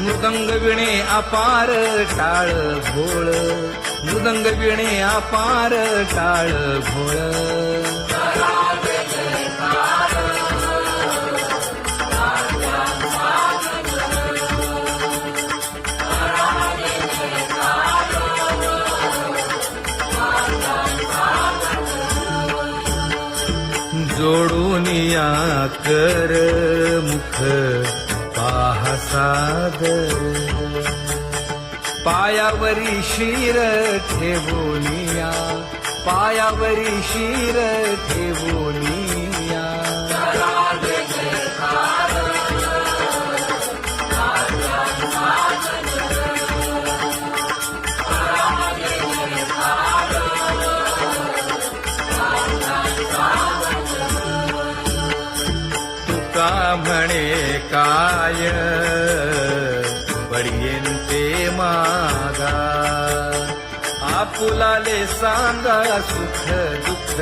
मृदंग विणे अपार टाळ भोळ मृदंग विणे अपार टाळ भोळ जोडून या कर मुख पाहा पायावरी शिर ठेवोनिया पायावरी शिर ठेवोनिया का म्हणे काय? बडियेंते मागा. आपुलाले सांगा सुख दुःख.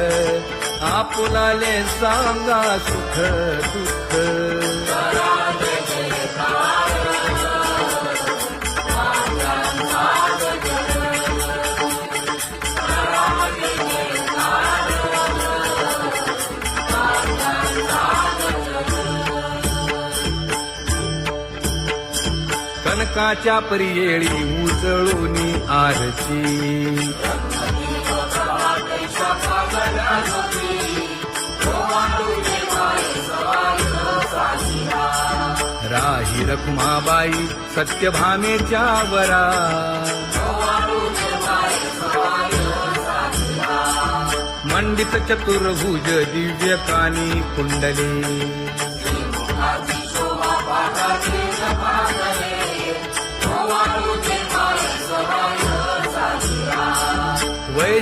आपुलाले सांगा सुख दुःख. लोकाच्या परियेळी उजळूनी आरती. राही रखुमाबाई सत्यभामेच्या वरा. मंडित चतुर्भुज दिव्य कानी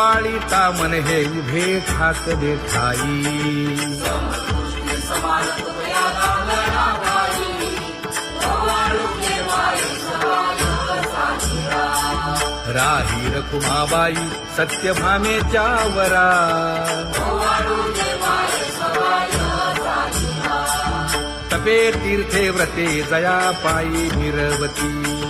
ओवाळी तामन हे उभे ठाकले देखाई. राही रकुमाबाई सत्यभामेच्या वरा. तपे तीर्थे व्रते जया पायी निरवती